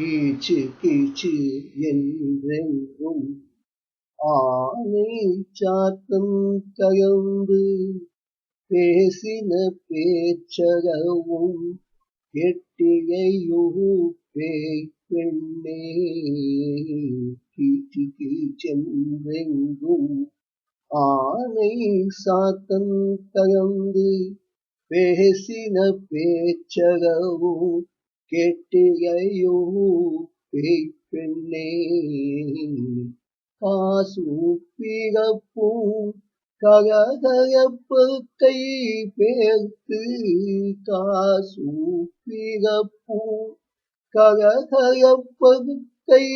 கீச்சு கீச்சு என்றெங்கும் ஆனை சாத்தம் கயந்து பேசின பேச்சகவும் கெட்டிகையோ பேய் பெண்ணே கீச்சு கீச்சென்றெங்கும் ஆனை சாத்தம் கயந்து பேசின பேச்சகவும் கேட்டு ஐயோ பெண்ணே காசும் பிறப்பும் கை பேர்த்து. காசூப்பிகப்பும் பிறப்பும் கை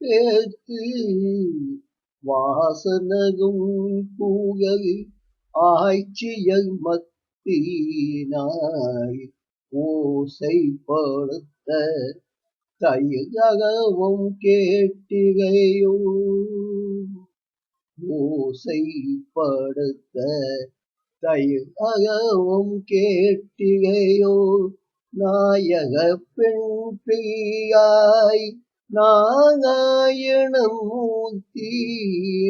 பேர்த்து. வாசனகும் புகழ் ஆய்ச்சியல் மத்தினாய். ஓசைப்படுத்த கையகவும் கேட்டிகையோ ஓசைப்படுத்த கையகவும் கேட்டிகையோ நாயக பெண் பிரியாய் நாராயணமூர்த்தி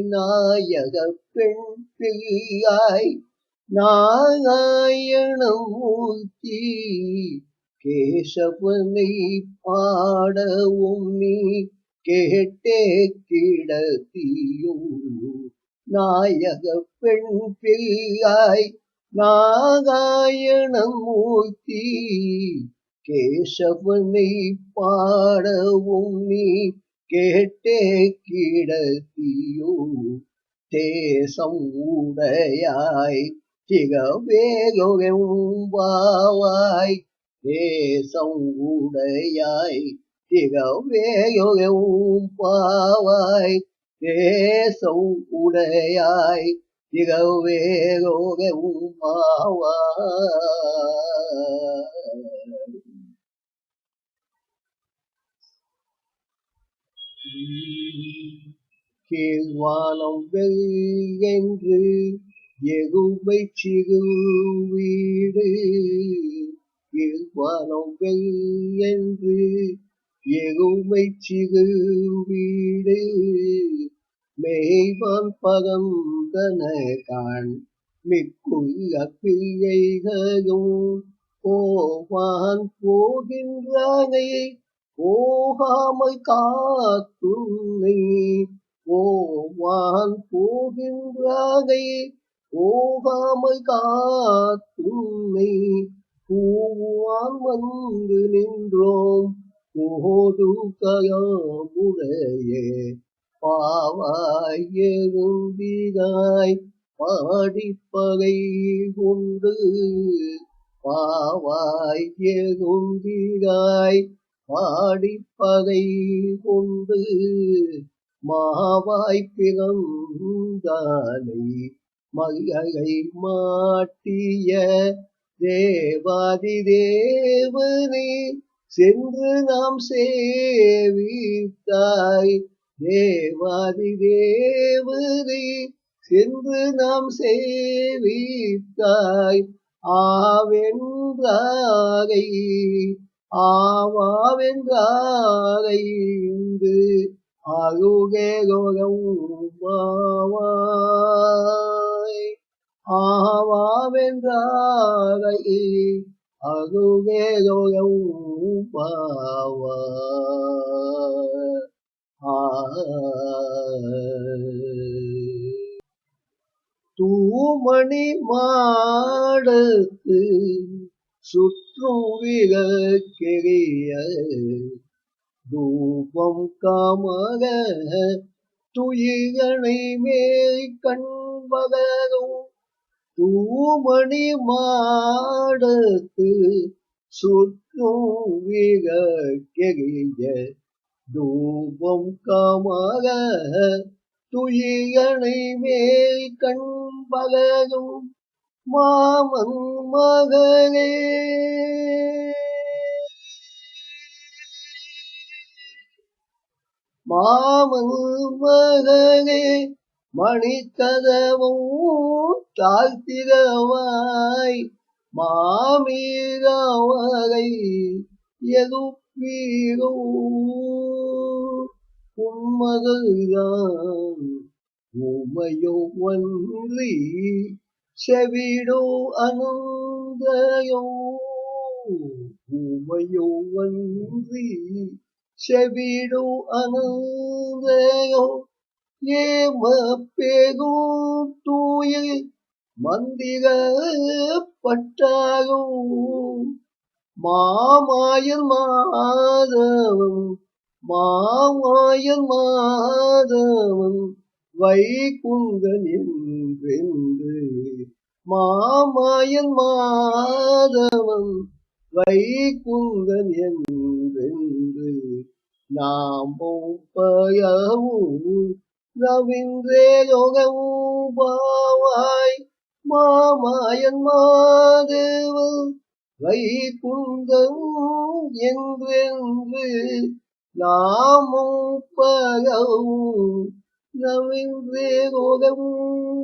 நாயக பெண் பிரியாய் നാരായണ മൂർത്തി കേശവനെ പാടവും നീ കേട്ടേ കിടത്തിയും നായക പെൺപിയായി നാരായണ മൂർത്തി കേശവനെ പാടവും നീ കേട്ടേ കിടത്തിയോ ദേശം ഉടയായി உடையாய் திகவேயொருவாய் தேசம் உடையாய் திகவேயொரும் பாவாய் தேசம் உடையாய் திகவேயொரும் மாவாய் கீழ்வானம் வெள்ளென்று எகுமை சிறு வீடு கீழ்வானம் என்று. எகுமை சிறு வீடு மேய்வான் பகந்தன கான் மிக்குள்ள பிள்ளைகளும் போவான் போகின்றானை போகாமல் காத்துன்னை போவான் போகின்றானை போகாமல் காத்துன்னை பூவான் வந்து நின்றோம். போது கயாமுடைய பாவாய் எழுந்திராய் பாடிப்பகை கொண்டு பாவாய் எழுந்திராய் பாடிப்பகை கொண்டு மாவாய் பிறந்தானை மகளை மாட்டிய தேவாதி தேவனே சென்று நாம் சேவித்தாய். தேவாதி தேவனே சென்று நாம் சேவித்தாய். ஆவென்றாகை ஆவாவென்றாகை இந்து அருகேகோகமாய் ஆவாவென்றாகை அருகேகோகமாவாய் தூமணி மாடத்து சுற்றும் விளக்கெரிய தூபம் காமக துயிகனை மேல் கண்பகரும். தூமணி மாடத்து சுற்றும் விளக்கெரிய தூபம் காமாக துயிகனை மேல் கண் கண்பகரும் மாமன் மகளே. மாமன் மகளே மணிக்கதவும் தாழ்த்திரவாய் மாமீரவரை எது வீரோ உம்மதுதான் உமையோ ஒன்றி செவிடோ அனந்தயோ உமையோ ஒன்றி செவிடோ அனந்தயோ ஏம பெரும் தூய மந்திர பட்டாயோ மாமாயன் மாதவன் மாமாயன் மாதவன் வைகுந்தன் என்றென்று மாமாயன் மாதவன் வைகுந்தன் என்றென்று நாமும் பயவும் ரவின்றே யோகமும் பாவாய் மாமாயன் மாதவன் வைகுந்தம் என்றென்று நாமும் பகவும் நவின்றே ரோகமும்